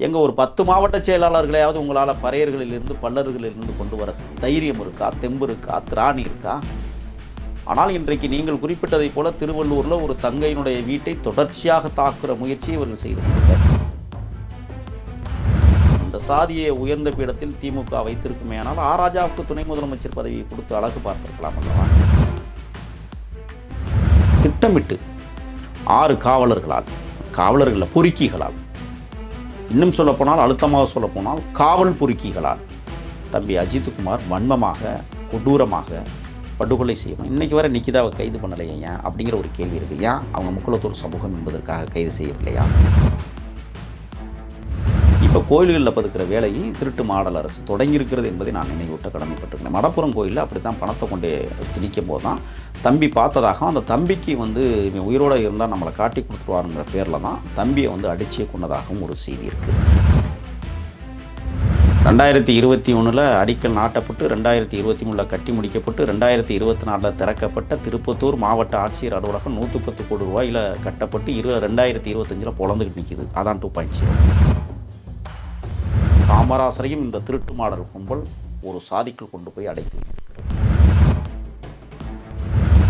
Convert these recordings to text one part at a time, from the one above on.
எங்கள் ஒரு பத்து மாவட்ட செயலாளர்களையாவது உங்களால் பறையர்களிலிருந்து பல்லர்களிலிருந்து கொண்டு வர தைரியம் இருக்கா? தெம்பு இருக்கா? திராணி இருக்கா? ஆனால் இன்றைக்கு நீங்கள் குறிப்பிட்டதைப் போல திருவள்ளூரில் ஒரு தங்கையினுடைய வீட்டை தொடர்ச்சியாக தாக்குற முயற்சியை இவர்கள் செய்திருக்கிறார் அந்த இந்த சாதியை உயர்ந்த பீடத்தில் திமுக வைத்திருக்குமே ஆனால் ஆராஜாவுக்கு துணை முதலமைச்சர் பதவியை கொடுத்து அழகு பார்த்திருக்கலாம் அல்லவா? திட்டமிட்டு ஆறு காவலர்களால் காவலர்களில் பொறுக்கிகளால் இன்னும் சொல்லப்போனால் அழுத்தமாக சொல்லப்போனால் காவல் பொறுக்கிகளால் தம்பி அஜித்குமார் வன்மமாக கொடூரமாக படுகொலை செய்யணும் இன்றைக்கி வரை நிக்கிதாவை கைது பண்ணலையா ஏன்? அப்படிங்கிற ஒரு கேள்வி இருக்குது ஏன்? அவங்க முக்குளத்தூர் சமூகம் என்பதற்காக கைது செய்யவில்லையா? இப்போ கோயில்களில் பதுக்கிற வேலையை திருட்டு மாடல் அரசு தொடங்கியிருக்கிறது என்பதை நான் நினைவூட்ட கடமைப்பட்டிருக்கிறேன். மடப்புறம் கோயிலில் அப்படி தான் பணத்தை கொண்டு திணிக்கும் போது தான் தம்பி பார்த்ததாக அந்த தம்பிக்கு வந்து இவன் உயிரோடு இருந்தால் நம்மளை காட்டி கொடுத்துருவாருங்கிற பேரில் தான் தம்பியை வந்து அடிச்சே கொண்டதாகவும் ஒரு செய்தி இருக்குது ரெண்டாயிரத்தி இருபத்தி ஒன்றில் அடிக்கல் நாட்டப்பட்டு ரெண்டாயிரத்தி இருபத்தி மூணில் கட்டி முடிக்கப்பட்டு ரெண்டாயிரத்தி இருபத்தி நாலில் திறக்கப்பட்ட திருப்பத்தூர் மாவட்ட ஆட்சியர் அலுவலகம் நூற்றி பத்து கோடி ரூபாயில் கட்டப்பட்டு இரு ரெண்டாயிரத்தி இருபத்தஞ்சில் பொழந்துக்கிட்டு நிற்கிது அதான் டூ பாயிண்ட் ஜீரோ காமராசரையும் இந்த திருட்டு மாடல் கும்பல் ஒரு சாதிக்குள் கொண்டு போய் அடைத்து.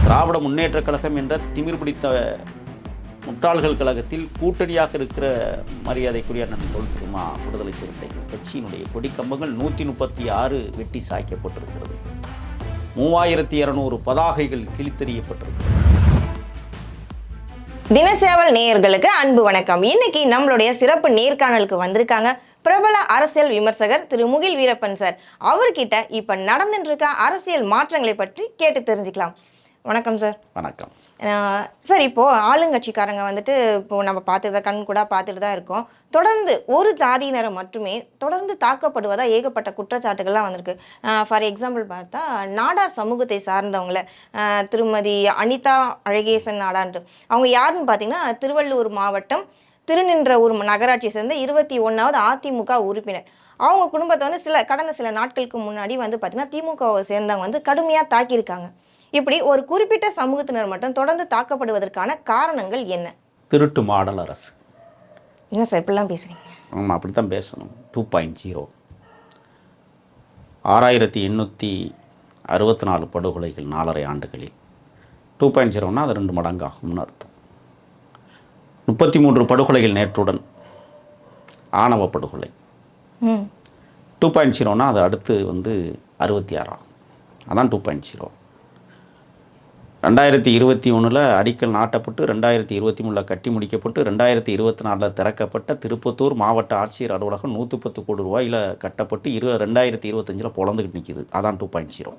திராவிட முன்னேற்றக் கழகம் என்ற திமிர் பிடித்த முட்டாள்கள் கழகத்தில் கூட்டணியாக இருக்கிற மரியாதைக்குரிய நண்பர்கள் தொல் திருமா விடுதலை சிறுத்தைகள் கட்சியினுடைய கொடிக்கம்பங்கள் நூற்றி முப்பத்தி ஆறு வெட்டி சாய்க்கப்பட்டிருக்கிறது. மூவாயிரத்தி இரநூறு பதாகைகள் கிழித்தெறியப்பட்டிருக்கிறது. தினசேவல் நேயர்களுக்கு அன்பு வணக்கம். இன்னைக்கு நம்மளுடைய சிறப்பு நேர்காணலுக்கு வந்திருக்காங்க பிரபல அரசியல் விமர்சகர் திரு முகில் வீரப்பன் சார். அவர்கிட்ட இப்ப நடந்துட்டு இருக்க அரசியல் மாற்றங்களை பற்றி கேட்டு தெரிஞ்சுக்கலாம். வணக்கம் சார். வணக்கம். சார் இப்போ ஆளுங்கட்சிக்காரங்க வந்துட்டு இப்போ நம்ம பார்த்துட்டு தான் கண் கூட பார்த்துட்டு தான் இருக்கோம். தொடர்ந்து ஒரு ஜாதியினரை மட்டுமே தொடர்ந்து தாக்கப்படுவதா ஏகப்பட்ட குற்றச்சாட்டுகள்லாம் வந்திருக்கு. ஃபார் எக்ஸாம்பிள் பார்த்தா நாடார் சமூகத்தை சார்ந்தவங்கள திருமதி அனிதா அழகேசன் நாடான்ட்டு. அவங்க யாருன்னு பார்த்தீங்கன்னா திருவள்ளூர் மாவட்டம் திருநின்றவூர் நகராட்சியை சேர்ந்த இருபத்தி ஒன்றாவது அதிமுக உறுப்பினர். அவங்க குடும்பத்தை வந்து சில கடந்த சில நாட்களுக்கு முன்னாடி வந்து பார்த்தீங்கன்னா திமுகவை சேர்ந்தவங்க வந்து கடுமையாக தாக்கியிருக்காங்க. இப்படி ஒரு குறிப்பிட்ட சமூகத்தினர் மட்டும் தொடர்ந்து தாக்கப்படுவதற்கான காரணங்கள் என்ன? திருட்டு மாடல் அரசு. என்ன சார் இப்படிலாம் பேசுறீங்க? ஆமாம் அப்படி தான் பேசணும். Two point zero. ஆறாயிரத்தி எண்ணூற்றி அறுபத்தி நாலு படுகொலைகள் நாலரை ஆண்டுகளில். டூ பாயிண்ட் ஜீரோனா அது ரெண்டு மடங்கு ஆகும்னு அர்த்தம். முப்பத்தி மூன்று படுகொலைகள் நேற்றுடன் ஆணவ படுகொலை. டூ பாயிண்ட் ஜீரோனா அது அடுத்து வந்து அறுபத்தி ஆறு ஆகும். அதான் டூ பாயிண்ட் ஜீரோ. ரெண்டாயிரத்தி இருபத்தி ஒன்றில் அடிக்கல் நாட்டப்பட்டு ரெண்டாயிரத்தி இருபத்தி மூணில் கட்டி முடிக்கப்பட்டு ரெண்டாயிரத்தி இருபத்தி நாலில் திறக்கப்பட்ட திருப்பத்தூர் மாவட்ட ஆட்சியர் அலுவலகம் நூற்றி பத்து கோடி ரூபாயில் கட்டப்பட்டு இரு ரெண்டாயிரத்தி இருபத்தஞ்சில் பொழந்துக்கிட்டு நிற்கிது அதான் டூ பாயிண்ட் ஜீரோ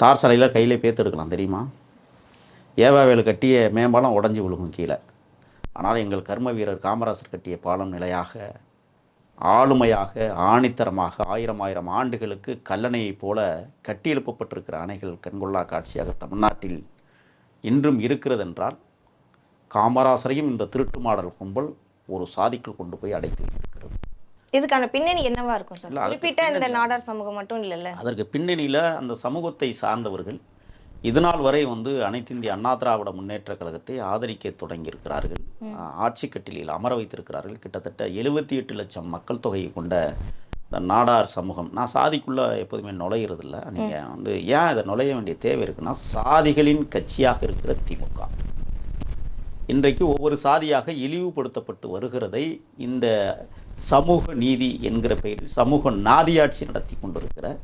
தார் சாலையில் கையில் பேத்தெடுக்கலாம் தெரியுமா? ஏவாவேலு கட்டிய மேம்பாலம் உடஞ்சி விழுகும் கீழே. ஆனால் எங்கள் கர்ம வீரர் காமராசர் கட்டிய பாலம் நிலையாக ஆளுமையாக ஆணித்தரமாக ஆயிரம் ஆயிரம் ஆண்டுகளுக்கு கல்லணையைப் போல கட்டியெழுப்பப்பட்டிருக்கிற அணைகள் கண்கொள்ளா காட்சியாக தமிழ்நாட்டில் இன்றும் இருக்கிறது என்றால் காமராசரையும் இந்த திருட்டு மாடல் கும்பல் ஒரு சாதிக்குள் கொண்டு போய் அடைத்து வைத்திருக்கிறது இதுக்கான பின்னணி என்னவா இருக்கும் சார்? குறிப்பிட்ட இந்த நாடார் சமூகம் மட்டும் இல்லைல்ல? அதற்கு பின்னணியில் அந்த சமூகத்தை சார்ந்தவர்கள் இதுநாள் வரை வந்து அனைத்து இந்திய அண்ணா திராவிட முன்னேற்ற கழகத்தை ஆதரிக்க தொடங்கியிருக்கிறார்கள். ஆட்சி கட்டிலில் அமர வைத்திருக்கிறார்கள். கிட்டத்தட்ட எழுபத்தி எட்டு லட்சம் மக்கள் தொகையை கொண்ட இந்த நாடார் சமூகம். நான் சாதிக்குள்ளே எப்போதுமே நுழையிறதில்ல. நீங்கள் வந்து ஏன் இதை நுழைய வேண்டிய தேவை இருக்குன்னா சாதிகளின் கட்சியாக இருக்கிற திமுக. இன்றைக்கு ஒவ்வொரு சாதியாக இழிவுபடுத்தப்பட்டு வருகிறதை இந்த சமூக நீதி என்கிற பெயரில் சமூக நாதியாட்சி நடத்தி கொண்டிருக்கிற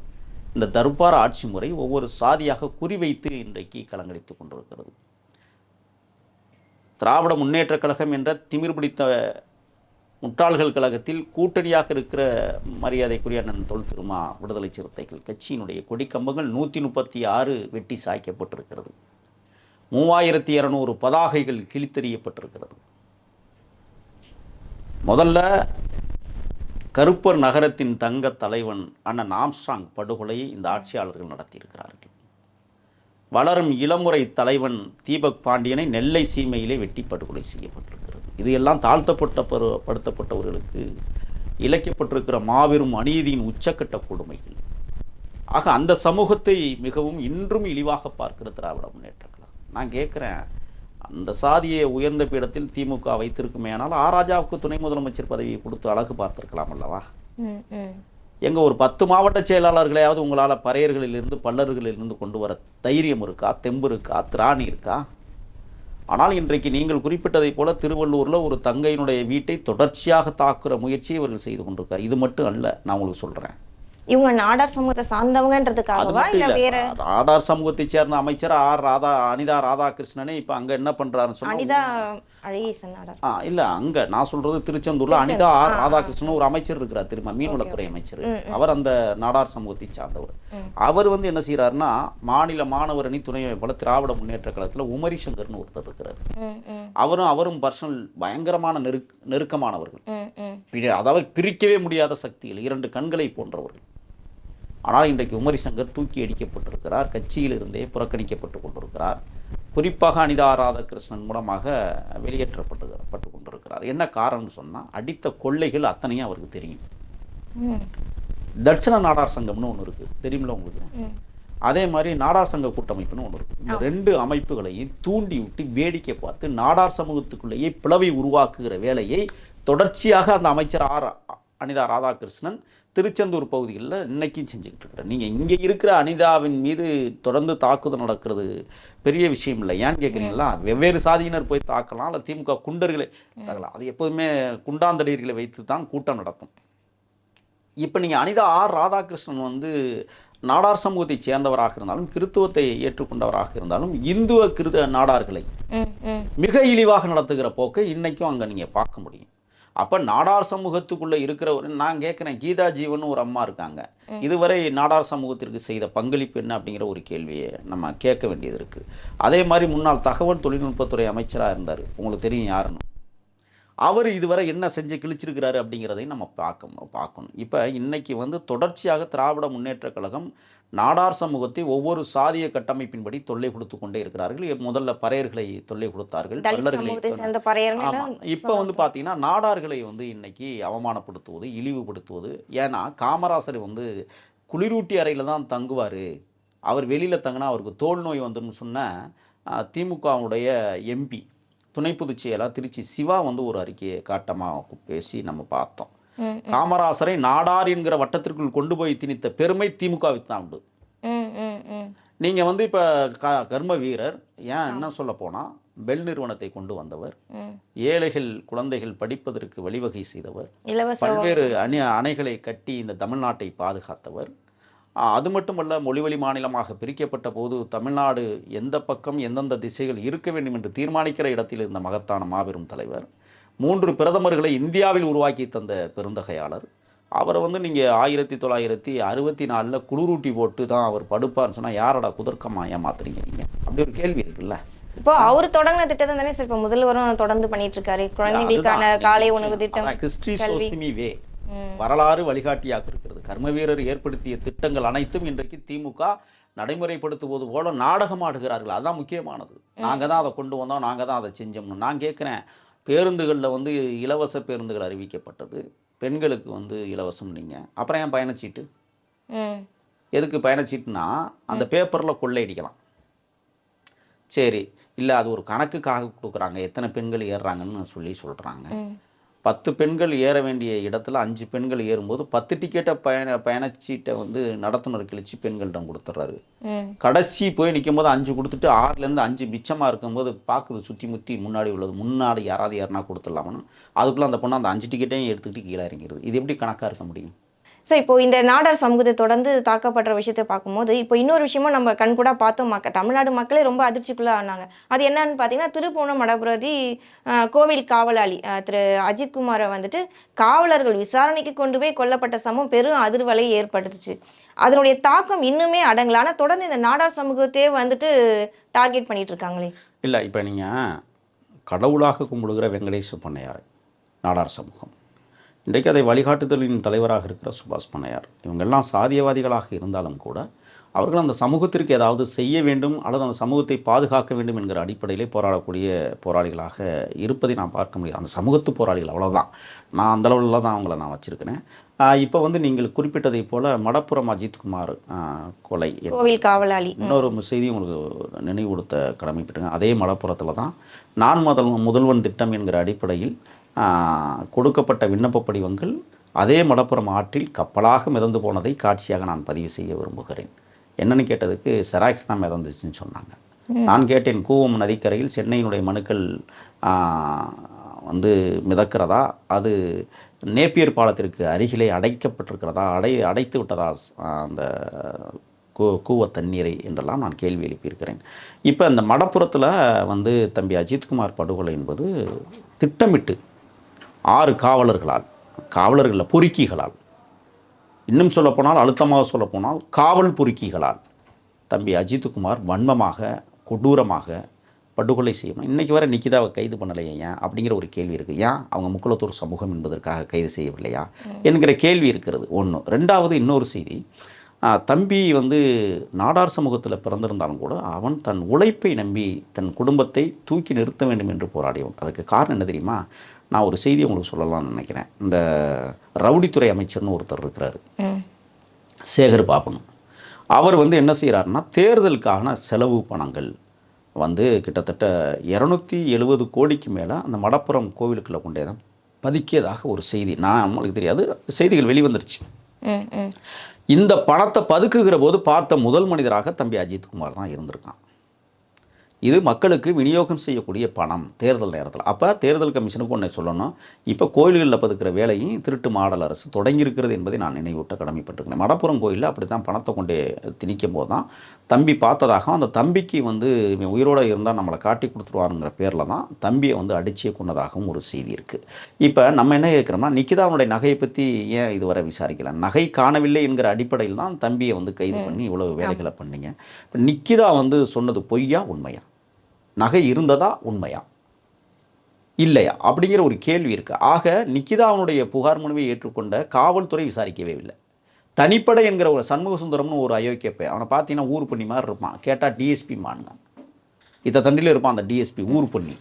இந்த தர்பார் ஆட்சி முறை ஒவ்வொரு சாதியாக குறிவைத்து இன்றைக்கு கலங்கடித்து கொண்டிருக்கிறது. திராவிட முன்னேற்றக் கழகம் என்ற திமிர் பிடித்த முட்டாள்கள் கழகத்தில் கூட்டணியாக இருக்கிற மரியாதைக்குரிய அண்ணன் தொல் திருமா விடுதலை சிறுத்தைகள் கட்சியினுடைய கொடிக்கம்பங்கள் நூற்றி முப்பத்தி ஆறு வெட்டி சாய்க்கப்பட்டிருக்கிறது. மூவாயிரத்தி இரநூறு பதாகைகள் கிழித்தெறியப்பட்டிருக்கிறது. முதல்ல கருப்பர் நகரத்தின் தங்க தலைவன் அண்ணன் ஆம்ஸ்ட்ராங் படுகொலையை இந்த ஆட்சியாளர்கள் நடத்தியிருக்கிறார்கள். வளரும் இளமுறை தலைவன் தீபக் பாண்டியனை நெல்லை சீமையிலே வெட்டி படுகொலை செய்யப்பட்டிருக்கிறது. இது எல்லாம் தாழ்த்தப்பட்ட பரு படுத்தப்பட்டவர்களுக்கு இழைக்கப்பட்டிருக்கிற மாபெரும் அநீதியின் உச்சக்கட்ட கொடுமைகள். ஆக அந்த சமூகத்தை மிகவும் இன்றும் இழிவாக பார்க்கிற திராவிட முன்னேற்ற கழகம் நான் கேட்குறேன் அந்த சாதியை உயர்ந்த பீடத்தில் திமுக வைத்திருக்குமே ஆனால் ஆராஜாவுக்கு துணை முதலமைச்சர் பதவியை கொடுத்து அழகு பார்த்திருக்கலாம் அல்லவா? எங்கள் ஒரு பத்து மாவட்ட செயலாளர்களையாவது உங்களால் பறையர்களிலிருந்து பல்லர்களிலிருந்து கொண்டு வர தைரியம் இருக்கா? தெம்பு இருக்கா? திராணி இருக்கா? ஆனால் இன்றைக்கு நீங்கள் குறிப்பிட்டதைப் போல திருவள்ளூரில் ஒரு தங்கையினுடைய வீட்டை தொடர்ச்சியாக தாக்குற முயற்சியை இவர்கள் செய்து கொண்டிருக்கார். இது மட்டும் அல்ல நான் உங்களுக்கு சொல்கிறேன் இவங்க நாடார் சமூகத்தை சார்ந்தவங்கன்றதுக்காகவா இல்ல வேற? ஆதார் சமூகத்தைச் சேர்ந்த அமைச்சர் ஆர் ராதா அனிதா ராதாகிருஷ்ணனே இப்போ அங்கே என்ன பண்ணுறாருன்னு சொன்னா அனிதா அழகேசன் நாடார். ஆ இல்ல அங்க நான் சொல்றது திருச்செந்தூர்ல அனிதா ஆர் ராதாகிருஷ்ணன் ஒரு அமைச்சர் இருக்கிறார் திரும்ப மீன்வளத்துறை அமைச்சர். அவர் அந்த நாடார் சமூகத்தை சார்ந்தவர். அவர் வந்து என்ன செய்யறாருன்னா மாநில மாணவர் அணி துணை போல திராவிட முன்னேற்ற கழகத்துல உமரி சங்கர்னு ஒருத்தர் இருக்கிறார். அவரும் அவரும் பர்சனல் பயங்கரமான நெருக் நெருக்கமானவர்கள். அதாவது பிரிக்கவே முடியாத சக்திகள் இரண்டு கண்களை போன்றவர்கள். ஆனால் இன்றைக்கு உமரி சங்கர் தூக்கி அடிக்கப்பட்டிருக்கிறார் கட்சியிலிருந்தே புறக்கணிக்கப்பட்டு கொண்டிருக்கிறார். குறிப்பாக அனிதா ராதாகிருஷ்ணன் மூலமாக வெளியேற்றப்பட்டு பட்டு கொண்டிருக்கிறார். என்ன காரணம்னு சொன்னால் அடித்த கொள்ளைகள் அத்தனையும் அவருக்கு தெரியும். தட்சண நாடார் சங்கம்னு ஒன்று இருக்குது தெரியுமில்ல உங்களுக்கு? அதே மாதிரி நாடார் சங்க கூட்டமைப்புன்னு ஒன்று இருக்குது இந்த ரெண்டு அமைப்புகளையும் தூண்டி விட்டு வேடிக்கை பார்த்து நாடார் சமூகத்துக்குள்ளேயே பிளவை உருவாக்குகிற வேலையை தொடர்ச்சியாக அந்த அமைச்சர் ஆர் அனிதா ராதாகிருஷ்ணன் திருச்செந்தூர் பகுதிகளில் இன்னைக்கும் செஞ்சுக்கிட்டு இருக்கிறார் நீங்கள் இங்கே இருக்கிற அனிதாவின் மீது தொடர்ந்து தாக்குதல் நடக்கிறது பெரிய விஷயம் இல்லை. ஏன்னு கேட்குறீங்களா வெவ்வேறு சாதியினர் போய் தாக்கலாம் அல்ல திமுக குண்டர்களை தாக்கலாம். அது எப்போதுமே குண்டாந்தடியர்களை வைத்து தான் கூட்டம் நடத்தும். இப்போ நீங்கள் அனிதா ஆர் ராதாகிருஷ்ணன் வந்து நாடார் சமூகத்தைச் சேர்ந்தவராக இருந்தாலும் கிறித்துவத்தை ஏற்றுக்கொண்டவராக இருந்தாலும் இந்துவ கிருத நாடார்களை மிக இழிவாக நடத்துகிற போக்கை இன்னைக்கும் அங்கே நீங்கள் பார்க்க முடியும். அப்போ நாடார் சமூகத்துக்குள்ளே இருக்கிற நான் கேட்குறேன் கீதா ஜீவன் ஒரு அம்மா இருக்காங்க. இதுவரை நாடார் சமூகத்திற்கு செய்த பங்களிப்பு என்ன அப்படிங்கிற ஒரு கேள்வியை நம்ம கேட்க வேண்டியது இருக்குது அதே மாதிரி முன்னாள் தகவல் தொழில்நுட்பத்துறை அமைச்சராக இருந்தார். உங்களுக்கு தெரியும் யாருன்னு. அவர் இதுவரை என்ன செஞ்சு கிழிச்சிருக்கிறாரு அப்படிங்கிறதையும் நம்ம பார்க்கணும் பார்க்கணும். இப்போ இன்னைக்கு வந்து தொடர்ச்சியாக திராவிட முன்னேற்றக் கழகம் நாடார் சமூகத்தை ஒவ்வொரு சாதிய கட்டமைப்பின்படி தொல்லை கொடுத்து கொண்டே இருக்கிறார்கள். முதல்ல பறையர்களை தொல்லை கொடுத்தார்கள். இப்போ வந்து பார்த்தீங்கன்னா நாடார்களை வந்து இன்னைக்கு அவமானப்படுத்துவது இழிவுபடுத்துவது. ஏன்னா காமராசர் வந்து குளிரூட்டி அறையில் தான் தங்குவார். அவர் வெளியில் தங்கினா அவருக்கு தோல் நோய் வந்துன்னு சொன்ன திமுகவுடைய எம்பி துணை பொதுச் செயலாளர் திருச்சி சிவா வந்து ஒரு அறிக்கையை காட்டமாக பேசி நம்ம பார்த்தோம். காமராசரை நாடார் என்கிற வட்டத்திற்குள் கொண்டு போய் திணித்த பெருமை திமுகவுக்கு தான் உண்டு. நீங்கள் வந்து இப்போ க கர்ம வீரர் ஏன் என்ன சொல்ல போனால் பெல் நிறுவனத்தை கொண்டு வந்தவர் ஏழைகள் குழந்தைகள் படிப்பதற்கு வழிவகை செய்தவர் பல்வேறு அணி அணைகளை கட்டி இந்த தமிழ்நாட்டை பாதுகாத்தவர். அது மட்டுமல்ல மொழிவழி மாநிலமாக பிரிக்கப்பட்ட போது தமிழ்நாடு எந்த பக்கம் எந்தெந்த திசைகள் இருக்க வேண்டும் என்று தீர்மானிக்கிற இடத்தில் இருந்த மகத்தான மாபெரும் தலைவர். மூன்று பிரதமர்களை இந்தியாவில் உருவாக்கி தந்த பெருந்தகையாளர். அவரை வந்து நீங்கள் ஆயிரத்தி தொள்ளாயிரத்தி அறுபத்தி நாலில் குளிரூட்டி போட்டு தான் அவர் படுப்பார்னு சொன்னால் யாரடா குதர்க்கமா ஏமாத்துறீங்க நீங்கள் அப்படி ஒரு கேள்வி இருக்குல்ல. இப்போ அவர் தொடங்கின திட்டத்தை தானே சார் இப்போ முதல்வரும் தொடர்ந்து பண்ணிட்டு இருக்காரு குழந்தைகளுக்கான அதுதான். காலை உணவு திட்டம் அதான் history கல்வி. shows me way. ம். வரலாறு வழிகாட்டியாக இருக்கிறது. கர்ம வீரர் ஏற்படுத்திய திட்டங்கள் அனைத்தும் இன்றைக்கு திமுக நடைமுறைப்படுத்துவது போல நாடகம் ஆடுகிறார்கள் அதான் முக்கியமானது. நாங்கள் தான் அதை கொண்டு வந்தோம் நாங்கள் தான் அதை செஞ்சோம்னு. நான் கேட்குறேன் பேருந்துகளில் வந்து இலவச பேருந்துகள் அறிவிக்கப்பட்டது. பெண்களுக்கு வந்து இலவசம் நீங்கள் அப்புறம் ஏன் பயணச்சீட்டு? எதுக்கு பயணச்சீட்டுனா அந்த பேப்பரில் கொள்ளையடிக்கலாம். சரி. இல்லை அது ஒரு கணக்குக்காக கொடுக்குறாங்க. எத்தனை பெண்கள் ஏறுறாங்கன்னு சொல்லி சொல்கிறாங்க பத்து பெண்கள் ஏற வேண்டிய இடத்துல அஞ்சு பெண்கள் ஏறும்போது பத்து டிக்கெட்டை பயண பயணச்சீட்டை வந்து நடத்துனர் கிழிச்சு பெண்களிடம் கொடுத்துட்றாரு கடைசி போய் நிற்கும் போது அஞ்சு கொடுத்துட்டு ஆறுலேருந்து அஞ்சு மிச்சமாக இருக்கும்போது பார்க்குது சுற்றி முற்றி முன்னாடி உள்ளது. முன்னாடி யாராவது யாருனா கொடுத்துடலாமனு அதுக்குள்ளே அந்த பொண்ணு அந்த அஞ்சு டிக்கெட்டையும் எடுத்துக்கிட்டு கீழே இறங்கிடுது இது எப்படி கணக்காக இருக்க முடியும்? சார் இப்போ இந்த நாடார் சமூகத்தை தொடர்ந்து தாக்கப்படுற விஷயத்தை பார்க்கும்போது இப்போ இன்னொரு விஷயமும் நம்ம கண்கூட பார்த்தோம் மக்க தமிழ்நாடு மக்களே ரொம்ப அதிர்ச்சிக்குள்ள ஆனாங்க. அது என்னன்னு பார்த்தீங்கன்னா திருப்பூணம் மடபுரதி கோவில் காவலாளி திரு. அஜித் குமாரை வந்துட்டு காவலர்கள் விசாரணைக்கு கொண்டு போய் கொல்லப்பட்ட சமம் பெரும் அதிர்வலை ஏற்படுத்துச்சு. அதனுடைய தாக்கம் இன்னுமே அடங்கல. ஆனால் தொடர்ந்து இந்த நாடார் சமூகத்தையே வந்துட்டு டார்கெட் பண்ணிட்டு இருக்காங்களே. இல்லை இப்போ நீங்கள் கடவுளாக கும்பிடுகிற வெங்கடேச பொன்னையார் நாடார் சமூகம். இன்றைக்கு அதை வழிகாட்டுதலின் தலைவராக இருக்கிற சுபாஷ் பண்ணையார். இவங்கெல்லாம் சாதியவாதிகளாக இருந்தாலும் கூட அவர்கள் அந்த சமூகத்திற்கு ஏதாவது செய்ய வேண்டும் அல்லது அந்த சமூகத்தை பாதுகாக்க வேண்டும் என்கிற அடிப்படையிலே போராடக்கூடிய போராளிகளாக இருப்பதை நான் பார்க்க முடியும். அந்த சமூகத்து போராளிகள் அவ்வளவுதான். நான் அந்த அளவில் தான் அவங்கள நான் வச்சுருக்கிறேன். இப்போ வந்து நீங்கள் குறிப்பிட்டதைப் போல மடப்புறம் அஜித்குமார் கொலை கோவில் காவலாளி. இன்னொரு செய்தி உங்களுக்கு நினைவுபடுத்த கடமைப்பட்டுங்க அதே மலப்புறத்தில் தான் நான் முதல் முதல்வன் திட்டம் என்கிற அடிப்படையில் கொடுக்கப்பட்ட விண்ணப்ப படிவங்கள் அதே மடப்புறம் ஆற்றில் கப்பலாக மிதந்து போனதை காட்சியாக நான் பதிவு செய்ய விரும்புகிறேன். என்னன்னு கேட்டதுக்கு செராக்ஸ் தான் மிதந்துச்சுன்னு சொன்னாங்க. நான் கேட்டேன் கூவம் நதிக்கரையில் சென்னையினுடைய மனுக்கள் வந்து மிதக்கிறதா? அது நேப்பியர் பாலத்திற்கு அருகிலே அடைக்கப்பட்டிருக்கிறதா? அடை அடைத்து விட்டதா? அந்த கூ கூவ தண்ணீரை? என்றெல்லாம் நான் கேள்வி எழுப்பியிருக்கிறேன். இப்போ இந்த மடப்புறத்தில் வந்து தம்பி அஜித்குமார் படுகொலை என்பது திட்டமிட்டு ஆறு காவலர்களால் காவலர்களில் பொறுக்கிகளால் இன்னும் சொல்லப்போனால் அழுத்தமாக சொல்லப்போனால் காவல் பொறுக்கிகளால் தம்பி அஜித்குமார் வன்மமாக கொடூரமாக படுகொலை செய்யணும். இன்றைக்கி வரை நிக்கிதாவை கைது பண்ணலையே ஏன்? அப்படிங்கிற ஒரு கேள்வி இருக்குது ஏன்? அவங்க முக்குளத்தூர் சமூகம் என்பதற்காக கைது செய்யவில்லையா? என்கிற கேள்வி இருக்கிறது. ஒன்று ரெண்டாவது இன்னொரு செய்தி. தம்பி வந்து நாடார் சமூகத்தில் பிறந்திருந்தாலும் கூட அவன் தன் உழைப்பை நம்பி தன் குடும்பத்தை தூக்கி நிறுத்த வேண்டும் என்று போராடியவன். அதுக்கு காரணம் என்ன தெரியுமா? நான் ஒரு செய்தி உங்களுக்கு சொல்லலாம்னு நினைக்கிறேன். இந்த ரவுடித்துறை அமைச்சர்னு ஒருத்தர் இருக்கிறாரு. சேகர் பாபன் அவர் வந்து என்ன செய்கிறாருன்னா தேர்தலுக்கான செலவு பணங்கள் வந்து கிட்டத்தட்ட இரநூத்தி எழுபது கோடிக்கு மேலே அந்த மடப்புறம் கோவிலுக்குள்ளே கொண்டே தான் பதுக்கியதாக ஒரு செய்தி. நான் நம்மளுக்கு தெரியாது. செய்திகள் வெளிவந்துருச்சு. இந்த பணத்தை பதுக்குகிற போது பார்த்த முதல் மனிதராக தம்பி அஜித்குமார் தான் இருந்திருக்கான். இது மக்களுக்கு விநியோகம் செய்யக்கூடிய பணம் தேர்தல் நேரத்தில். அப்போ தேர்தல் கமிஷனுக்கு ஒன்றை சொல்லணும். இப்போ கோயில்களில் பதுக்கிற வேலையும் திருட்டு மாடல் அரசு தொடங்கியிருக்கிறது என்பதை நான் நினைவூட்ட கடமைப்பட்டிருக்கிறேன். மடப்புறம் கோயிலில் அப்படி தான் பணத்தை கொண்டு திணிக்கும் போது தான் தம்பி பார்த்ததாக அந்த தம்பிக்கு வந்து இவன் உயிரோடு இருந்தால் நம்மளை காட்டி கொடுத்துருவாருங்கிற பேரில் தான் தம்பியை வந்து அடிச்சே கொண்டதாகவும் ஒரு செய்தி இருக்குது இப்போ நம்ம என்ன கேட்குறோம்னா நிக்கிதாவுடைய நகையை பற்றி ஏன் இதுவரை விசாரிக்கல? நகை காணவில்லை என்கிற அடிப்படையில் தான் தம்பியை வந்து கைது பண்ணி இவ்வளவு வேலைகளை பண்ணீங்க. இப்போ நிக்கிதா வந்து சொன்னது பொய்யா உண்மையா? நகை இருந்ததா உண்மையா? இல்லையா? அப்படிங்கிற ஒரு கேள்வி இருக்குது ஆக நிக்கிதாவுடைய புகார் மனுவை ஏற்றுக்கொண்ட காவல்துறை விசாரிக்கவே இல்லை. தனிப்படை என்கிற ஒரு சண்முக சுந்தரம்னு ஒரு அயோக்கிய பையன். அவனை பார்த்தீங்கன்னா ஊர் பண்ணி மாதிரி இருப்பான். கேட்டால் டிஎஸ்பி மானுங்க. இத்த தண்டியில் இருப்பான் அந்த டிஎஸ்பி ஊர் பண்ணி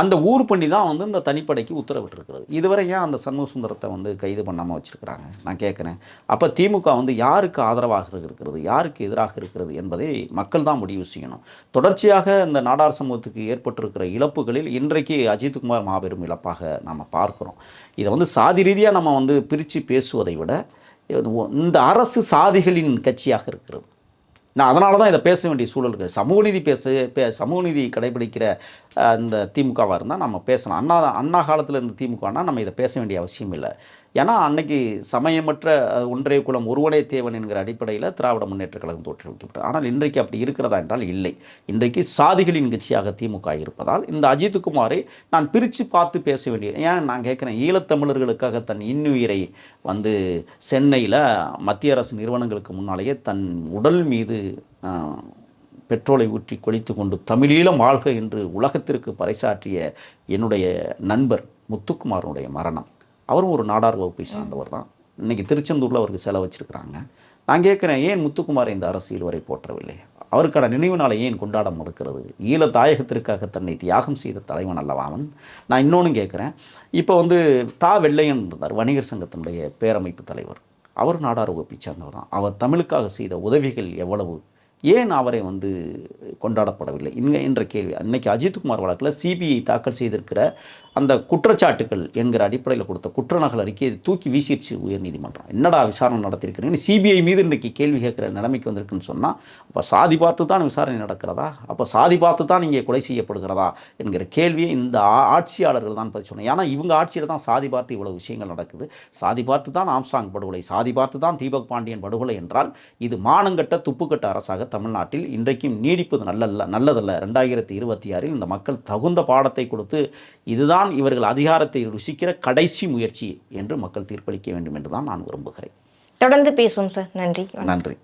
அந்த ஊர் பண்ணி தான் வந்து இந்த தனிப்படைக்கு உத்தரவிட்டிருக்கிறது. இதுவரை ஏன் அந்த சண்முக சுந்தரத்தை வந்து கைது பண்ணாமல் வச்சுருக்கிறாங்க? நான் கேட்குறேன் அப்போ திமுக வந்து யாருக்கு ஆதரவாக இருக்கிறது? யாருக்கு எதிராக இருக்கிறது என்பதை மக்கள் தான் முடிவு செய்யணும். தொடர்ச்சியாக இந்த நாடார் சமூகத்துக்கு ஏற்பட்டிருக்கிற இழப்புகளில் இன்றைக்கு அஜித்குமார் மாபெரும் இழப்பாக நம்ம பார்க்குறோம். இதை வந்து சாதி ரீதியாக நம்ம வந்து பிரித்து பேசுவதை விட இந்த அரசு சாதிகளின் கட்சியாக இருக்கிறது. நான் அதனால தான் இதை பேச வேண்டிய சூழல் இருக்குது சமூக நீதி பேச பே சமூக நீதி கடைபிடிக்கிற இந்த திமுகவாக இருந்தால் நம்ம பேசலாம். அண்ணா அண்ணா காலத்தில் இருந்த திமுகனா நம்ம இதை பேச வேண்டிய அவசியம் இல்லை. ஏன்னா அன்னைக்கு சமயமற்ற ஒன்றே குலம் ஒருவனே தேவன் என்கிற அடிப்படையில் திராவிட முன்னேற்ற கழகம் தோற்றுவிக்கப்பட்டது ஆனால் இன்றைக்கு அப்படி இருக்கிறதா என்றால் இல்லை. இன்றைக்கு சாதிகளின் கட்சியாக திமுக இருப்பதால் இந்த அஜித்குமாரை நான் பிரித்து பார்த்து பேச வேண்டிய ஏன் நான் கேட்குறேன் ஈழத்தமிழர்களுக்காக தன் இன்னுயிரை வந்து சென்னையில் மத்திய அரசு நிறுவனங்களுக்கு முன்னாலேயே தன் உடல் மீது பெட்ரோலை ஊற்றி கொளித்து கொண்டு தமிழீழம் வாழ்க என்று உலகத்திற்கு பறைசாற்றிய என்னுடைய நண்பர் முத்துக்குமாரனுடைய மரணம். அவரும் ஒரு நாடார் வகுப்பை சார்ந்தவர் தான். இன்னைக்கு திருச்செந்தூரில் அவருக்கு செலவு வச்சிருக்கிறாங்க. நான் கேட்குறேன் ஏன் முத்துக்குமாரை இந்த அரசியல் வரை போற்றவில்லை? அவருக்கான நினைவு நாளை ஏன் கொண்டாட மறுக்கிறது? ஈழ தாயகத்திற்காக தன்னை தியாகம் செய்த தலைவன் அல்லவா அவன்? நான் இன்னொன்று கேட்குறேன். இப்போ வந்து தா. வெள்ளையன் இருந்தார் வணிகர் சங்கத்தினுடைய பேரமைப்பு தலைவர். அவர் நாடார் வகுப்பை சேர்ந்தவர் தான். அவர் தமிழுக்காக செய்த உதவிகள் எவ்வளவு? ஏன் அவரை வந்து கொண்டாடப்படவில்லை? இங்க என்ற கேள்வி. அன்னைக்கு அஜித்குமார் வழக்கில் சிபிஐ தாக்கல் செய்திருக்கிற அந்த குற்றச்சாட்டுகள் என்கிற அடிப்படையில் கொடுத்த குற்றநகல் அறிக்கையை தூக்கி வீசிடுச்சு உயர்நீதிமன்றம். என்னடா விசாரணை நடத்திருக்கிறீங்க சிபிஐ மீது இன்றைக்கு கேள்வி கேட்குற நிலைமைக்கு வந்திருக்குன்னு சொன்னால் அப்போ சாதி பார்த்து தான் விசாரணை நடக்கிறதா? அப்போ சாதி பார்த்து தான் இங்கே கொலை செய்யப்படுகிறதா? என்கிற கேள்வியை இந்த ஆட்சியாளர்கள் தான் பதிவு சொன்னேன் ஏன்னா இவங்க ஆட்சியில் தான் சாதி பார்த்து இவ்வளோ விஷயங்கள் நடக்குது. சாதி பார்த்து தான் ஆம்ஸ்டாங் படுகொலை சாதி பார்த்து தான் தீபக் பாண்டியன் படுகொலை என்றால் இது மானங்கட்ட துப்புக்கட்ட அரசாக தமிழ்நாட்டில் இன்றைக்கும் நீடிப்பது நல்லல்ல நல்லதல்ல. ரெண்டாயிரத்தி இருபத்தி ஆறில் இந்த மக்கள் தகுந்த பாடத்தை கொடுத்து இதுதான் இவர்கள் அதிகாரத்தை ருசிக்கிற கடைசி முயற்சி என்று மக்கள் தீர்ப்பளிக்க வேண்டும் என்று தான் நான் விரும்புகிறேன். தொடர்ந்து பேசுவோம் சார். நன்றி. நன்றி.